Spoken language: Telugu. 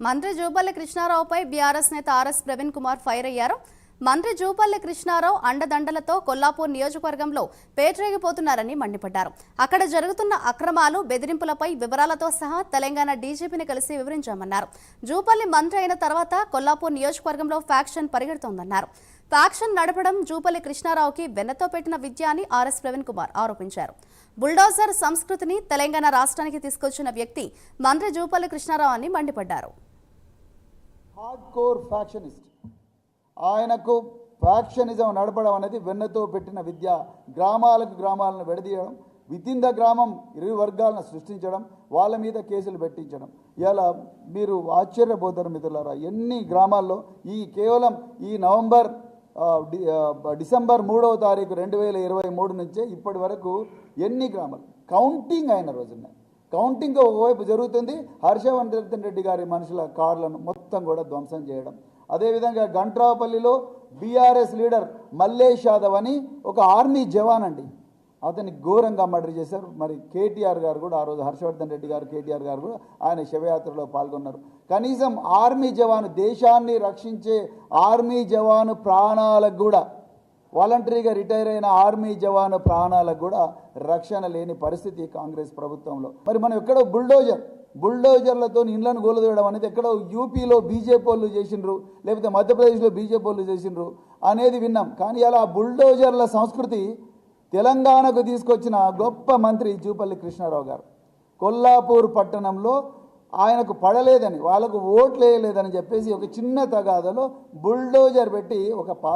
మంత్రి జూపల్లి కృష్ణారావుపై బీఆర్ఎస్ నేత ఆర్ఎస్ ప్రవీణ్ కుమార్ ఫైర్ అయ్యారు. మంత్రి జూపల్లి కృష్ణారావు అండదండలతో కొల్లాపూర్ నియోజకవర్గంలో పేటరేగిపోతున్నారని మండిపడ్డారు. అక్కడ జరుగుతున్న అక్రమాలు బెదిరింపులపై వివరాలతో సహా తెలంగాణ డీజీపీని కలిసి వివరించామన్నారు. జూపల్లి మంత్రి అయిన తర్వాత కొల్లాపూర్ నియోజకవర్గంలో ఫ్యాక్షన్ పరిగెడుతోందన్నారు. ఫ్యాక్షన్ నడపడం జూపల్లి కృష్ణారావుకి వెన్నతో పెట్టిన విద్య అని ఆర్ఎస్ ప్రవీణ్ కుమార్ ఆరోపించారు. బుల్డోజర్ సంస్కృతిని తెలంగాణ రాష్ట్రానికి తీసుకొచ్చిన వ్యక్తి మంత్రి జూపల్లి కృష్ణారావు అని మండిపడ్డారు కోర్ ఆయనకు ఫ్యాక్షనిజం నడపడం అనేది వెన్నతో పెట్టిన విద్య. గ్రామాలకు గ్రామాలను విడదీయడం వితిన్ ద గ్రామం ఇరు వర్గాలను సృష్టించడం వాళ్ళ మీద కేసులు పెట్టించడం. ఇలా మీరు ఆశ్చర్యపోతారు మిత్రులారా ఎన్ని గ్రామాల్లో ఈ కేవలం ఈ నవంబర్ డిసెంబర్ మూడవ తారీఖు రెండు వేల ఇరవై మూడు నుంచే ఇప్పటి వరకు ఎన్ని గ్రామాలు? కౌంటింగ్ అయిన రోజున. కౌంటింగ్ ఒకవైపు జరుగుతుంది హర్షవర్ధన్ రెడ్డి గారి మనుషుల కార్లను మొత్తం కూడా ధ్వంసం చేయడం. అదేవిధంగా గంట్రాపల్లిలో బీఆర్ఎస్ లీడర్ మల్లేష్ యాదవ్ అని ఒక ఆర్మీ జవాన్ అండి అతన్ని ఘోరంగా మర్డర్ చేశారు. మరి కేటీఆర్ గారు కూడా ఆ రోజు హర్షవర్ధన్ రెడ్డి గారు కేటీఆర్ గారు కూడా ఆయన శవయాత్రలో పాల్గొన్నారు. కనీసం ఆర్మీ జవాను దేశాన్ని రక్షించే ఆర్మీ జవాను ప్రాణాలకు కూడా వాలంటరీగా రిటైర్ అయిన ఆర్మీ జవాను ప్రాణాలకు కూడా రక్షణ లేని పరిస్థితి కాంగ్రెస్ ప్రభుత్వంలో. మరి మనం ఎక్కడో బుల్డోజర్ బుల్డోజర్లతో ఇండ్లను గోలదీయడం అనేది ఎక్కడో యూపీలో బీజేపీ వాళ్ళు చేసిండ్రు లేకపోతే మధ్యప్రదేశ్లో బీజేపీ వాళ్ళు చేసిండ్రు అనేది విన్నాం. కానీ అలా బుల్డోజర్ల సంస్కృతి తెలంగాణకు తీసుకొచ్చిన గొప్ప మంత్రి జూపల్లి కృష్ణారావు గారు. కొల్లాపూర్ పట్టణంలో ఆయనకు పడలేదని వాళ్ళకు ఓట్లు వేయలేదని చెప్పేసి ఒక చిన్న తగాదలో బుల్డోజర్ పెట్టి ఒక పాస్